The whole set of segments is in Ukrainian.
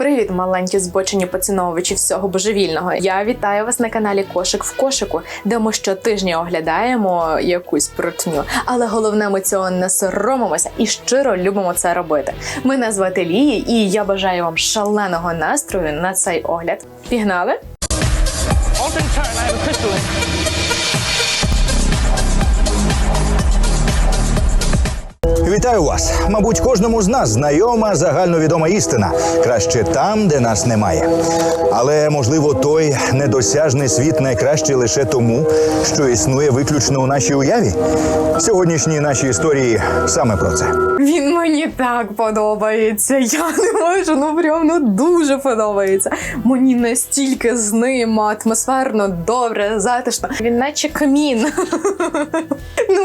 Привіт, маленькі збочені поціновувачі всього божевільного. Я вітаю вас на каналі Кошик в кошику, де ми щотижня оглядаємо якусь прутню. Але головне, ми цього не соромимося і щиро любимо це робити. Мене звати Лії, і я бажаю вам шаленого настрою на цей огляд. Пігнали! Вітаю вас! Мабуть, кожному з нас знайома загальновідома істина. Краще там, де нас немає. Але можливо, той недосяжний світ найкращий лише тому, що існує виключно у нашій уяві. Сьогоднішні наші історії саме про це. Він мені так подобається. Я не можу, ну прям ну дуже подобається. Мені настільки з ним атмосферно, добре, затишно. Він наче камін.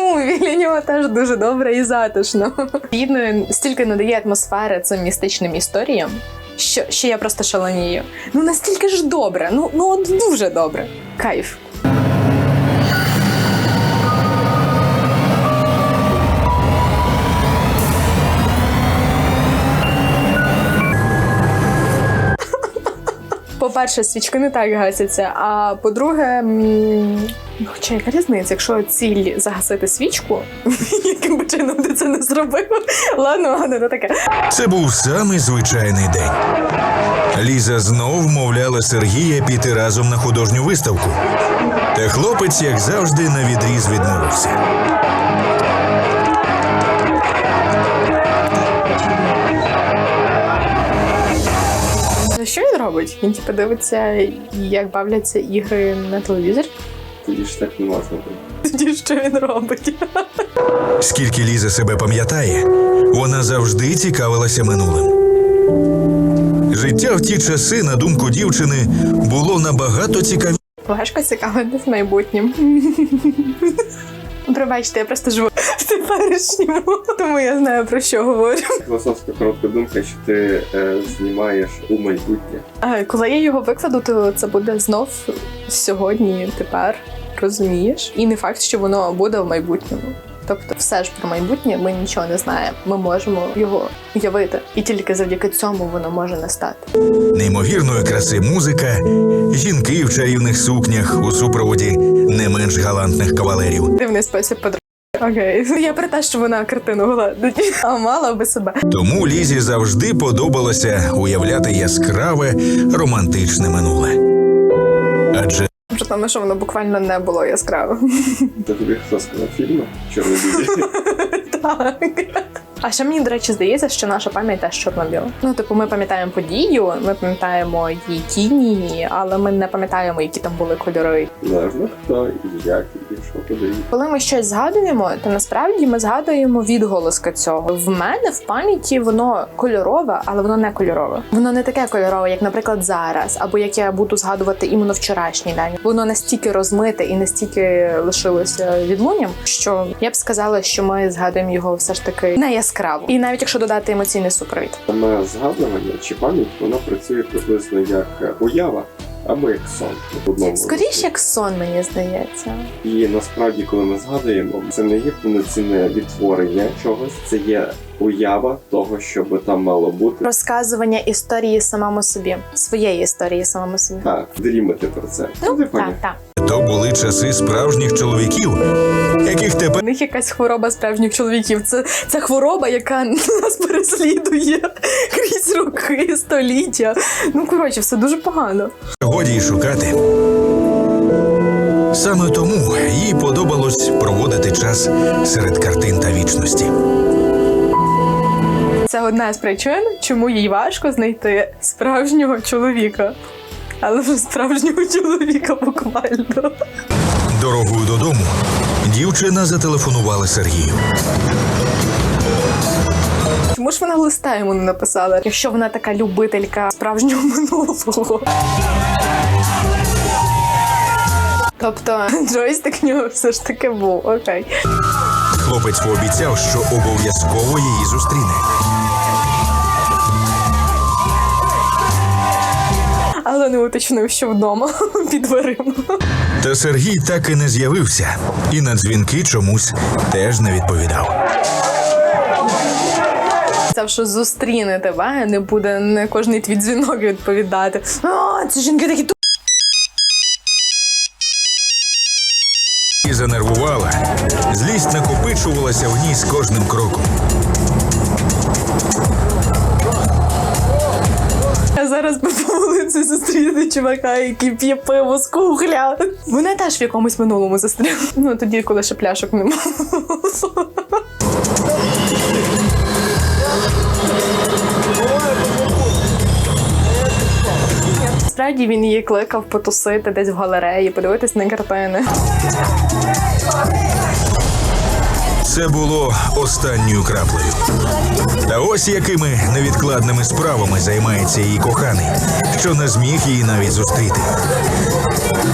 Ну, біля нього теж дуже добре і затишно. Відно стільки надає атмосфери цим містичним історіям. Що, що я просто шаленію. Ну настільки ж добре, ну, ну от дуже добре. Кайф. По-перше, свічки не так гасяться. А по-друге, хоча яка різниця, якщо ціль загасити свічку, яким би чином ти це не зробив? Ладно, ладно, ну таке. Це був самий звичайний день. Ліза знов вмовляла Сергія піти разом на художню виставку. Та хлопець, як завжди, на відріз відмовився. Робить? Він типу дивиться, як бавляться ігри на телевізорі. Тоді ж так не можна було. Тоді що він робить? Скільки Ліза себе пам'ятає, вона завжди цікавилася минулим. Життя в ті часи, на думку дівчини, було набагато цікавіше. Важко цікавитись майбутнім. Пробачте, я просто живу в теперішньому, тому я знаю про що говорю. Філософська коротка думка, що ти е, знімаєш у майбутнє. А коли я його викладу, то це буде знов сьогодні, тепер розумієш? І не факт, що воно буде в майбутньому. Тобто, все ж про майбутнє ми нічого не знаємо. Ми можемо його уявити, і тільки завдяки цьому воно може настати. Неймовірної краси музика, жінки в чарівних сукнях у супроводі не менш галантних кавалерів. Дивний спосіб подр... Окей, я про те, що вона картину гладить, а мала би себе. Тому Лізі завжди подобалося уявляти яскраве романтичне минуле. Адже При тому, що воно буквально не було яскравим. Та тобі хто сказав фільму? Чорно-білі. Так. А ще мені, до речі, здається, що наша пам'ять теж чорно-біла. Ну, типу, ми пам'ятаємо подію, ми пам'ятаємо її тіні, але ми не пам'ятаємо, які там були кольори. Залежно хто і як, і що куди. Коли ми щось згадуємо, то насправді ми згадуємо відголоска цього. В мене в пам'яті воно кольорове, але воно не кольорове. Воно не таке кольорове, як, наприклад, зараз, або як я буду згадувати іменно вчорашній день. Воно настільки розмите і настільки лишилося відлунням, що я б сказала, що ми згадуємо його все ж таки не яскраво. І навіть якщо додати емоційний супровід. Саме згадування чи пам'ять, воно працює приблизно як е, уява або як сон. одному Скоріше як сон, мені здається. І насправді, коли ми згадуємо, це не є повноцінне відтворення чогось, це є уява того, що би там мало бути. Розказування історії самому собі, своєї історії самому собі. Так, дрімати про це. Ну Ти так, так. То були часи справжніх чоловіків, яких тепер У них якась хвороба справжніх чоловіків. Це, це хвороба, яка нас переслідує крізь роки, століття. Ну коротше, все дуже погано. годі й шукати. Саме тому їй подобалось проводити час серед картин та вічності. Це одна з причин, чому їй важко знайти справжнього чоловіка. Але вже справжнього чоловіка буквально. Дорогою додому дівчина зателефонувала Сергію. Чому ж вона листа йому не написала, якщо вона така любителька справжнього минулого? Тобто джойстик в нього все ж таки був, окей. Хлопець пообіцяв, що обов'язково її зустріне. Але не уточнив, що вдома під дверима. Та Сергій так і не з'явився, і на дзвінки чомусь теж не відповідав. Це що зустріне тебе, не буде на кожний твій дзвінок відповідати. А, ці жінки такі. І занервувала. Злість накопичувалася в ній з кожним кроком. Я зараз по вулиці зустріти чувака, який п'є пиво з кухля. Мене теж в якомусь минулому зустріли. Ну тоді, коли ще пляшок немає. Справді він її кликав потусити десь в галереї, подивитись на картини. Це було останньою краплею. Та ось якими невідкладними справами займається її коханий, що не зміг її навіть зустріти.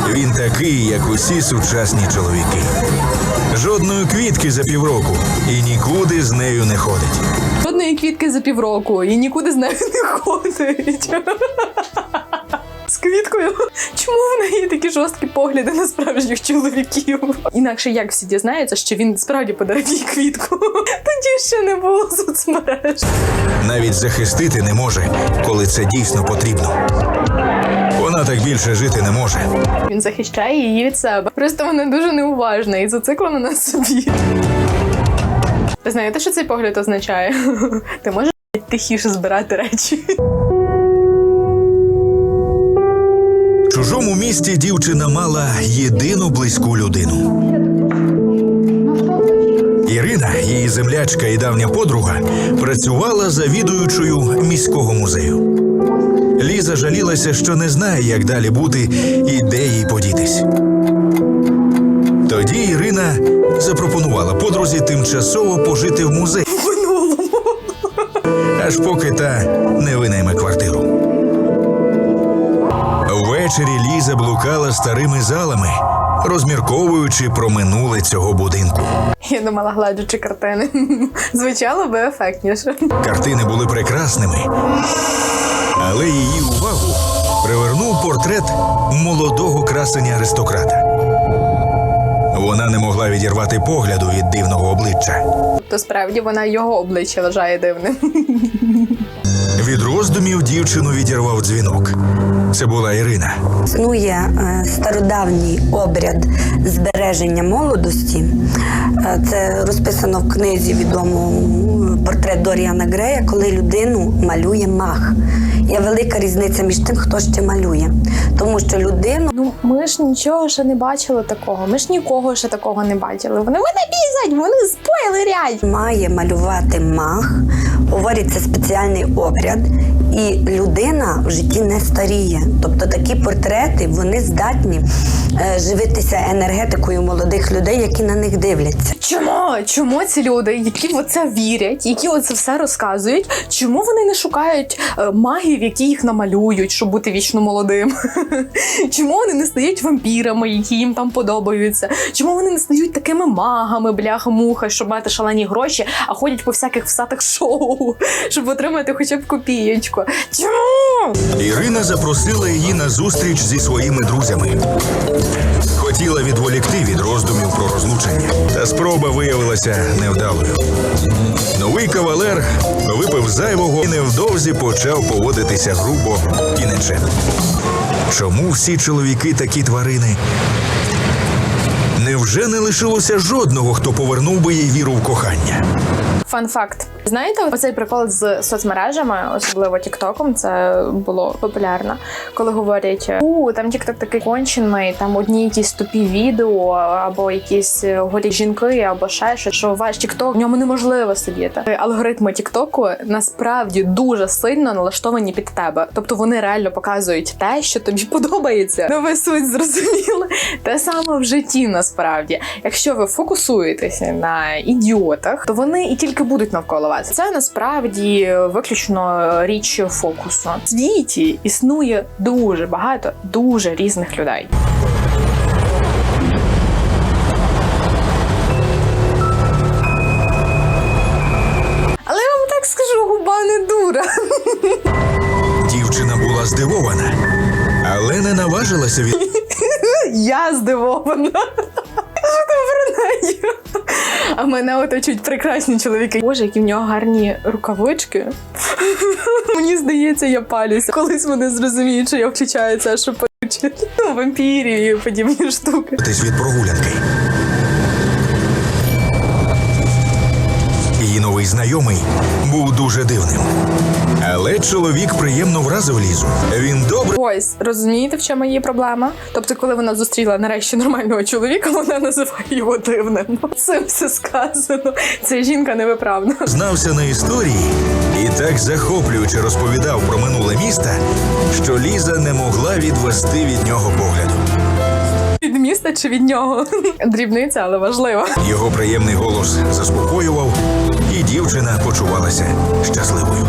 Він такий, як усі сучасні чоловіки. Жодної квітки за півроку і нікуди з нею не ходить. Жодної квітки за півроку і нікуди з нею не ходить. Квіткою. Чому в неї такі жорсткі погляди на справжніх чоловіків? Інакше як всі дізнаються, що він справді подарив їй квітку. Тоді ще не було соцмереж. Навіть захистити не може, коли це дійсно потрібно. Вона так більше жити не може. Він захищає її від себе. Просто вона дуже неуважна і зациклена на собі. Ви знаєте, що цей погляд означає? Ти можеш тихіше збирати речі. Чужому місті дівчина мала єдину близьку людину. Ірина, її землячка і давня подруга, працювала завідуючою міського музею. Ліза жалілася, що не знає, як далі бути і де їй подітись. Тоді Ірина запропонувала подрузі тимчасово пожити в музеї, аж поки та не винайме квартиру. Ввечері Ліза блукала старими залами, розмірковуючи про минуле цього будинку. Я думала, гладжучи картини. Звучало би ефектніше. Картини були прекрасними, але її увагу привернув портрет молодого красення аристократа. Вона не могла відірвати погляду від дивного обличчя. То справді вона його обличчя вважає дивним. Від роздумів дівчину відірвав дзвінок. Це була Ірина. Існує е, стародавній обряд збереження молодості. Е, Це розписано в книзі відомому е, портрет Доріана Грея, коли людину малює мах. Є велика різниця між тим, хто ще малює. Тому що людину Ну, ми ж нічого ще не бачили такого. Ми ж нікого ще такого не бачили. Вони мене бізять, вони спойлерять. має малювати мах, говорить, спеціальний обряд, і людина в житті не старіє. Тобто такі портрети вони здатні е, живитися енергетикою молодих людей, які на них дивляться. Чому? Чому ці люди, які в це вірять, які оце все розказують, чому вони не шукають е, магів, які їх намалюють, щоб бути вічно молодим? Чому вони не стають вампірами, які їм там подобаються? Чому вони не стають такими магами, бляха-муха, щоб мати шалені гроші, а ходять по всяких всатих шоу, щоб отримати хоча б копієчку? Чому? Ірина запросила її на зустріч зі своїми друзями. Хотіла відволікти від роздумів про розлучення, та спроба виявилася невдалою. Новий кавалер випив зайвого і невдовзі почав поводитися грубо і нечемно. Чому всі чоловіки такі тварини? Невже не лишилося жодного, хто повернув би їй віру в кохання? Фан факт. Знаєте, оцей прикол з соцмережами, особливо Тіктоком, це було популярно. Коли говорять, у там Тікток такий кончений, там одні якісь тупі відео, або якісь е, голі жінки, або ще щось, що ваш Тікток в ньому неможливо сидіти. Алгоритми Тіктоку насправді дуже сильно налаштовані під тебе. Тобто вони реально показують те, що тобі подобається. Ну ви суть зрозуміли. Те саме в житті насправді. Якщо ви фокусуєтеся на ідіотах, то вони і тільки будуть навколо вас. Це насправді виключно річ фокусу. В світі існує дуже багато дуже різних людей. Але я вам так скажу, губа не дура. Дівчина була здивована, але не наважилася від. Я здивована. Що ти про неї? А мене оточують прекрасні чоловіки. Боже, які в нього гарні рукавички. Мені здається, я палюся. Колись вони зрозуміють, що я вчичаю це, щоб почути вампірів і подібні штуки. Тись від прогулянки. Новий знайомий був дуже дивним. Але чоловік приємно вразив лізу. Він добре Ось розумієте, в чому її проблема? Тобто, коли вона зустріла нарешті нормального чоловіка, вона називає його дивним. Ну, Цим все сказано. Ця жінка невиправна. знався на історії і так захоплююче розповідав про минуле міста, що Ліза не могла відвести від нього погляду. Від міста чи від нього? Дрібниця, але важлива. Його приємний голос заспокоював, дівчина почувалася щасливою.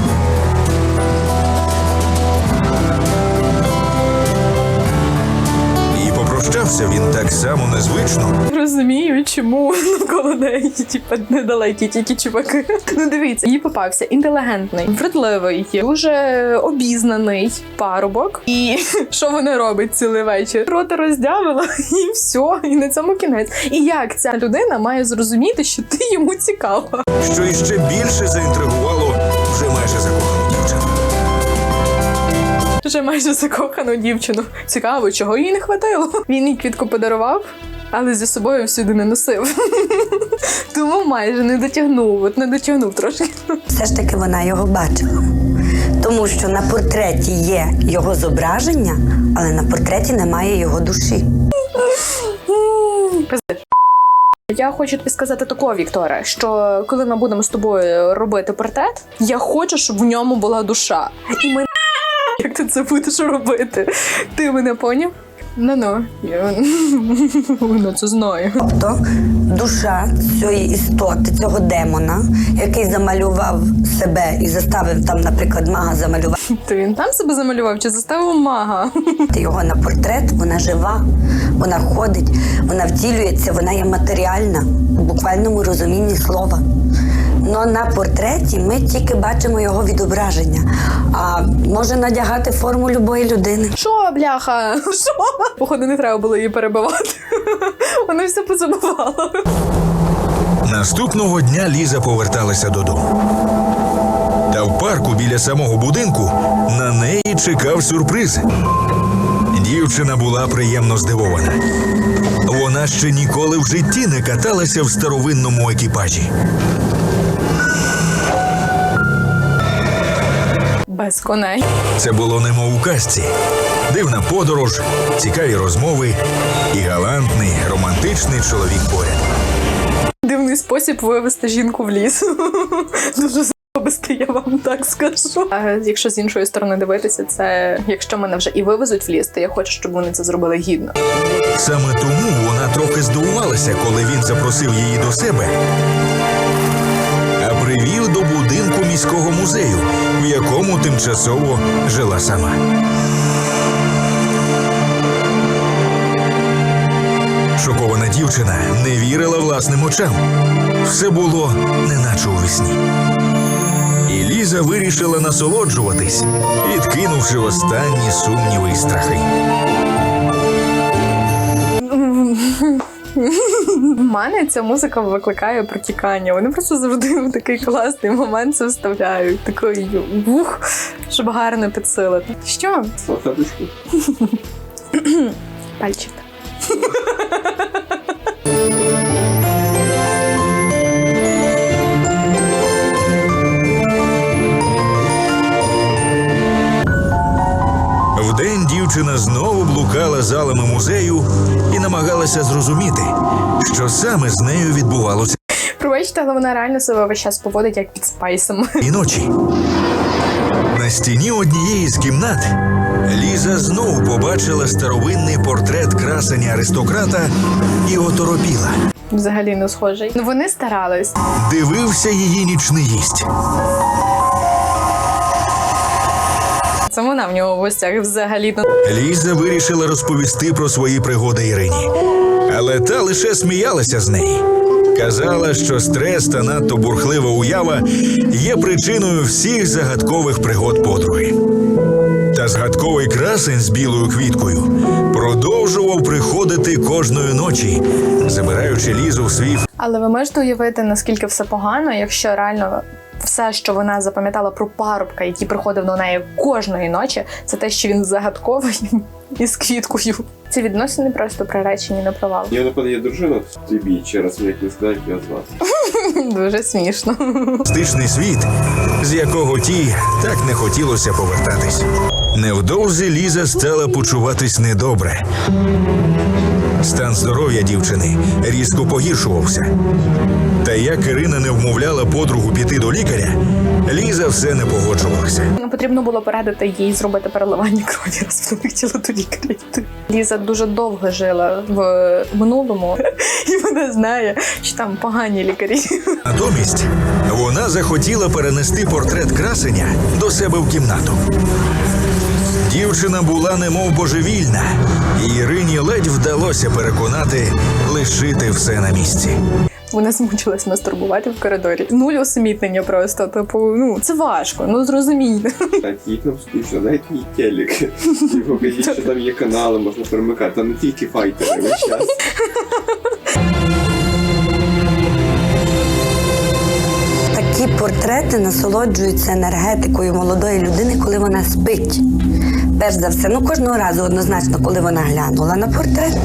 І попрощався він так само незвично, Розумію, чому коло неї, типа, недалекі тільки чуваки. Ну дивіться, їй попався інтелігентний, вродливий, дуже обізнаний парубок. І що вона робить цілий вечір? Рота роздявила і все, і на цьому кінець. І як ця людина має зрозуміти, що ти йому цікава? що іще більше заінтригувало вже майже закохану дівчину. Вже майже закохану дівчину. Цікаво, чого їй не хватило. Він їй квітку подарував, але зі собою всюди не носив. Тому майже не дотягнув, от не дотягнув трошки. Все ж таки вона його бачила. Тому що на портреті є його зображення, але на портреті немає його душі. Я хочу тобі сказати такого, Вікторе, що коли ми будемо з тобою робити портрет, я хочу, щоб в ньому була душа. І ми як ти це будеш робити? Ти мене поняв? Ну ну, я вона це знає. Тобто душа цієї істоти, цього демона, який замалював себе і заставив там, наприклад, мага замалювати Ти він там себе замалював чи заставив мага? його на портрет, вона жива, вона ходить, вона втілюється, вона є матеріальна у буквальному розумінні слова. Но на портреті ми тільки бачимо його відображення, а може надягати форму любої людини. Що, бляха? Що? Походу, не треба було її перебивати. Вона все позабувала. Наступного дня Ліза поверталася додому. Та в парку біля самого будинку на неї чекав сюрприз. Дівчина була приємно здивована. Вона ще ніколи в житті не каталася в старовинному екіпажі. Без коней. Це було немов у казці. Дивна подорож, цікаві розмови і галантний, романтичний чоловік поряд. Дивний спосіб вивести жінку в ліс. Дуже особистий, я вам так скажу. А якщо з іншої сторони дивитися, це якщо мене вже і вивезуть в ліс, то я хочу, щоб вони це зробили гідно. Саме тому вона трохи здивувалася, коли він запросив її до себе, привів до будинку міського музею, в якому тимчасово жила сама. Шокована дівчина не вірила власним очам. Все було неначе у вісні. І Ліза вирішила насолоджуватись, відкинувши останні сумніви і страхи. В мене ця музика викликає протікання. Вони просто завжди в такий класний момент це вставляють. Такий вух, щоб гарно підсилити. Що? Пальчик. Дівчина знову блукала залами музею і намагалася зрозуміти, що саме з нею відбувалося Пробачте, але вона реально себе весь час поводить як під спайсом. і ночі. На стіні однієї з кімнат Ліза знову побачила старовинний портрет красення аристократа і оторопіла. Взагалі не схожий. Ну вони старались. Дивився її нічний гість. Це вона в нього в гостях взагалі. Ліза вирішила розповісти про свої пригоди Ірині, але та лише сміялася з неї. Казала, що стрес та надто бурхлива уява є причиною всіх загадкових пригод подруги. Та згадковий красень з білою квіткою продовжував приходити кожної ночі, забираючи лізу в свій Але ви можете уявити, наскільки все погано, якщо реально все, що вона запам'ятала про парубка, який приходив до неї кожної ночі, це те, що він загадковий із квіткою. Ці відносини просто приречені на провал. Я напевно є дружина тобі через як не сказати, як його звати. Дуже смішно. стичний світ, з якого тій так не хотілося повертатись. Невдовзі Ліза стала почуватись недобре. Стан здоров'я дівчини різко погіршувався. Та як Ірина не вмовляла подругу піти до лікаря, Ліза все не погоджувалася. Потрібно було порадити їй зробити переливання крові, раз вона не хотіла до лікаря йти. Ліза дуже довго жила в минулому, і вона знає, що там погані лікарі. Натомість вона захотіла перенести портрет красеня до себе в кімнату. Дівчина була немов божевільна, і Ірині ледь вдалося переконати лишити все на місці. Вона змучилась мастурбувати в коридорі. Нуль усмітнення просто. Типу, ну це важко, ну зрозумійте. Так, їй там скучно, навіть мій телек. І покажіть, що там є канали, можна перемикати, там не тільки файтери весь час. Такі портрети насолоджуються енергетикою молодої людини, коли вона спить. Перш за все, ну кожного разу однозначно, коли вона глянула на портрет,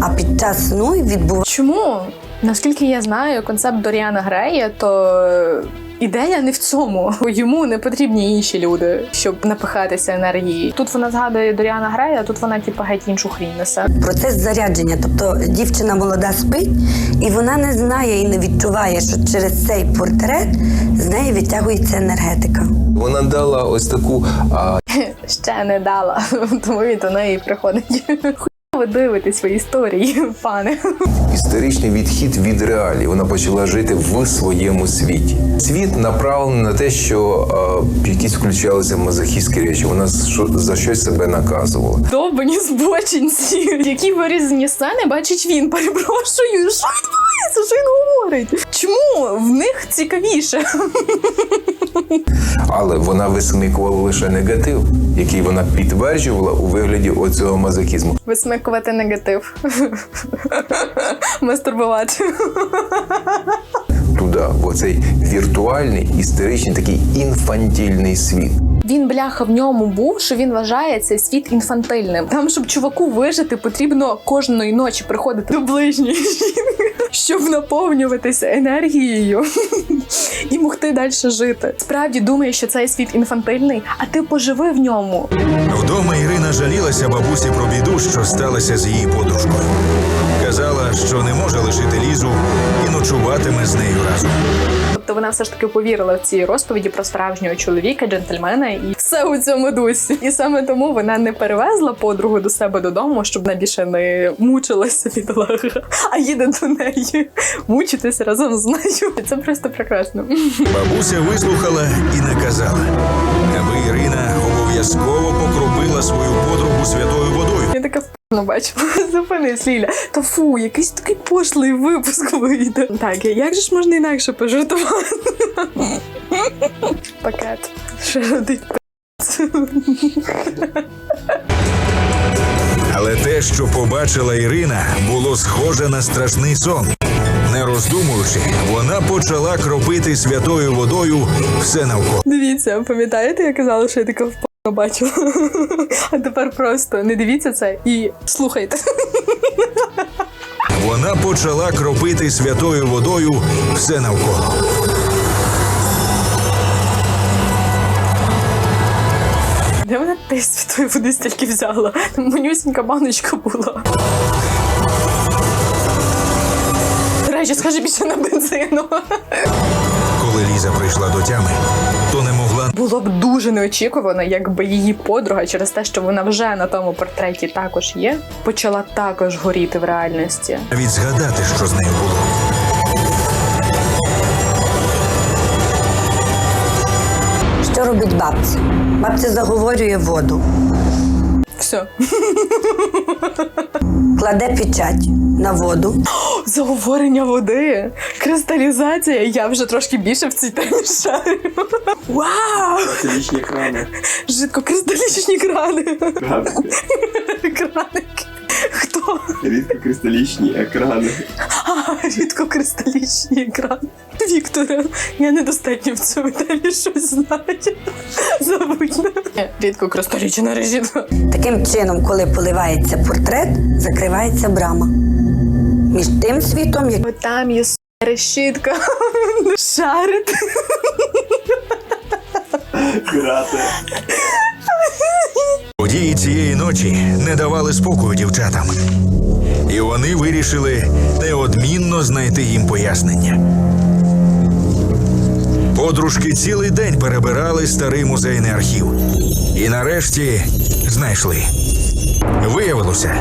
а під час сну відбувається. Чому? Наскільки я знаю, концепт Доріана Грея, то е, ідея не в цьому. Йому не потрібні інші люди, щоб напихатися енергією. Тут вона згадує Доріана Грея, а тут вона типу геть іншу хрінь несе. Процес зарядження, тобто дівчина молода спить, і вона не знає і не відчуває, що через цей портрет з неї відтягується енергетика. Вона дала ось таку а, Ще не дала, тому він до неї приходить. Ви дивитесь свої історії, пане. історичний відхід від реалії. Вона почала жити в своєму світі. Світ направлений на те, що а, якісь включалися мазохістські речі. Вона за щось себе наказувала. Довбані збочинці, які вирізані сцени бачить він. Перепрошую, що відбувається? Що він говорить? Чому в них цікавіше? Але вона висмикувала лише негатив, який вона підтверджувала у вигляді оцього мазохізму. Висмикувати негатив. Мастурбувати. Туди, в оцей віртуальний, істеричний, такий інфантільний світ. Він бляха в ньому був, що він вважає цей світ інфантильним. Там, щоб чуваку вижити, потрібно кожної ночі приходити до ближньої жінки, щоб наповнюватися енергією і могти далі жити. Справді думає, що цей світ інфантильний, а ти поживи в ньому. Вдома Ірина жалілася бабусі про біду, що сталося з її подружкою. Казала, що не може лишити лізу і ночуватиме з нею разом. Тобто вона все ж таки повірила в ці розповіді про справжнього чоловіка, джентльмена і все у цьому дусі. І саме тому вона не перевезла подругу до себе додому, щоб вона більше не мучилася бідолага, а їде до неї мучитися разом з нею. Це просто прекрасно. Бабуся вислухала і наказала, аби Ірина обов'язково покропила свою подругу святою водою. Я така впевнено бачу. Зупинись, Ліля. Та фу, якийсь такий пошлий випуск вийде. Так, як же ж можна інакше пожартувати? Пакет. Ще родить. Але те, що побачила Ірина, було схоже на страшний сон. Не роздумуючи, вона почала кропити святою водою все навколо. Дивіться, пам'ятаєте, я казала, що я така впевнено бачила? А тепер просто не дивіться це і слухайте. Вона почала кропити святою водою все навколо. Де вона те святої води стільки взяла? Там манюсінька баночка була. До речі, скажи більше на бензину. Ліза прийшла до тями, то не могла Було б дуже неочікувано, якби її подруга, через те, що вона вже на тому портреті також є, почала також горіти в реальності. навіть згадати, що з нею було. Що робить бабця? Бабця заговорює воду. Все. Кладе печать на воду. Заговорення води, кристалізація. Я вже трошки більше в цій темі шарю. Вау! Кристалічні крани. Жидко кристалічні крани. Краники. Краники. Хто? Рідкокристалічні екрани. А, рідкокристалічні екрани. Віктора, я недостатньо в цьому темі щось знаю. Забудь. Рідкокристалічна решітка. Таким чином, коли поливається портрет, закривається брама. Між тим світом, як Там є решітка. Шарити. Грати. Події цієї ночі не давали спокою дівчатам. І вони вирішили неодмінно знайти їм пояснення. Подружки цілий день перебирали старий музейний архів. І нарешті знайшли. Виявилося,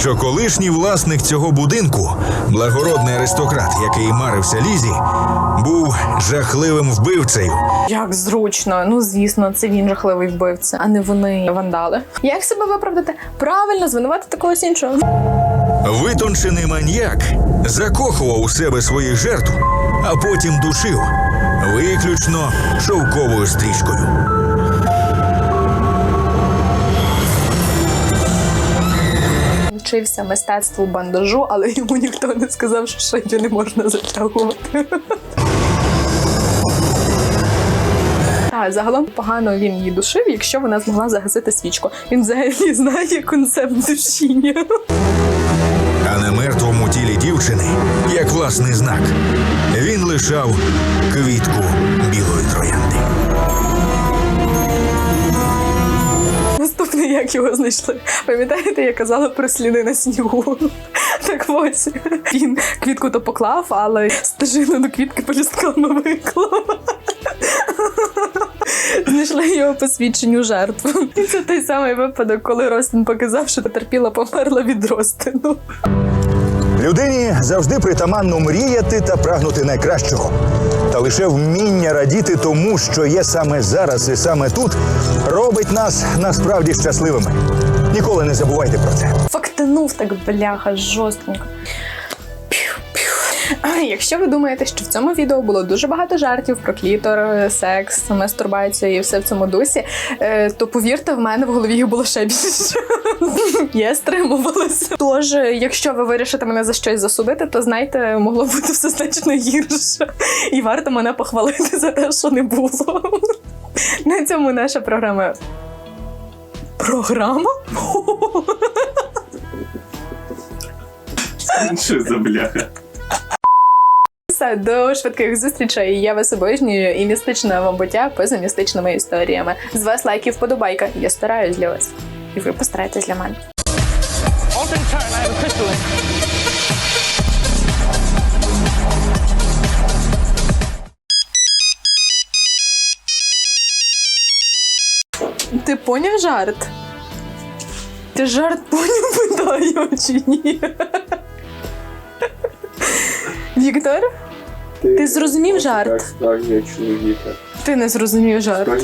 що колишній власник цього будинку, благородний аристократ, який марився Лізі, був жахливим вбивцею, Як зручно. Ну звісно, це він жахливий вбивця, а не вони вандали. Як себе виправдати? Правильно, звинуватити когось іншого. Витончений маньяк закохував у себе своїх жертв, а потім душив виключно шовковою стрічкою. Вчився мистецтву бандажу, але йому ніхто не сказав, що шию не можна затягувати. Так, загалом погано він її душив, якщо вона змогла загасити свічку. Він взагалі знає концепт душіння. А на мертвому тілі дівчини, як власний знак, він лишав квітку білої як його знайшли. Пам'ятаєте, я казала про сліди на снігу? Так ось він квітку то поклав, але стежину до квітки полістками виклав. Знайшли його посвідченню жертв. І це той самий випадок, коли Ростин показав, що потерпіла померла від розтину. Людині завжди притаманно мріяти та прагнути найкращого. Та лише вміння радіти тому, що є саме зараз і саме тут, робить нас насправді щасливими. Ніколи не забувайте про це. Фактанув так бляха жорстко. Якщо ви думаєте, що в цьому відео було дуже багато жартів про клітор, секс, мастурбацію і все в цьому дусі, е, то повірте, в мене в голові їх було ще більше. Я стримувалася. Тож, якщо ви вирішите мене за щось засудити, то знайте, могло бути все значно гірше. І варто мене похвалити за те, що не було. На цьому наша програма. Програма? Що за бляха? Все, до швидких зустрічей. Я вас обожнюю і містичне вам буття поза містичними історіями. З вас лайків вподобайка. Я стараюсь для вас. І ви постараєтесь для мене. Ти поняв жарт? Ти жарт поняв питаю чи ні? Віктор? Ти зрозумів жарт? Так, так, я чоловіка. Ти не зрозумів жарт.